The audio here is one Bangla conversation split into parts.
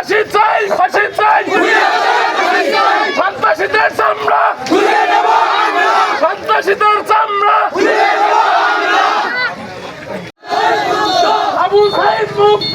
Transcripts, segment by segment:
ফাঁসি চাই ফাঁসি চাই সন্ত্রাসীদের চামড়া। সন্ত্রাসীদের চামড়া। আবু সাইদ মুক্ত।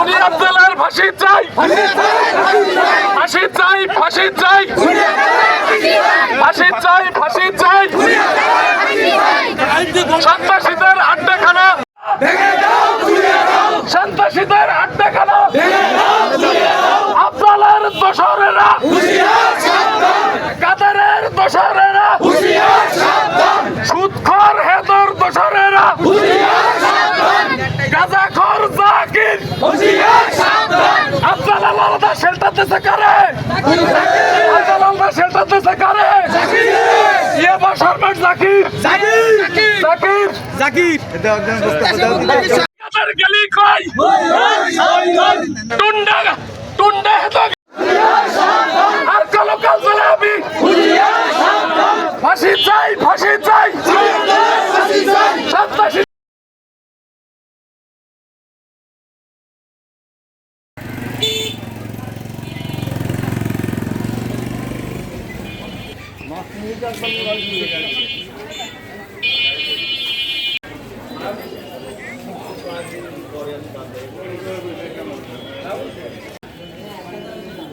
উনি আব্দুল্লাহর ফাঁসি চাই ফাঁসি চাই ফাঁসি চাই ফাঁসি চাই ফাঁসি চাই সন্ত্রাসীদের আড্ডাখানা সন্ত্রাসীদের আড্ডাখানা আব্দুল্লাহর দোসরেরা কাদারের দোসরেরা। সুৎখর হেদর দোসরেরা। গাজাখর জাকির। আফজাল আলাদা শেল্টার দিতে আফজাল আলাদা শেল্টার দিতে কারে? ইয়ে বসার জাকির। জাকির। জাকির। কাদের কই? টুন্ডা টুন্ডা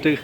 ঠিক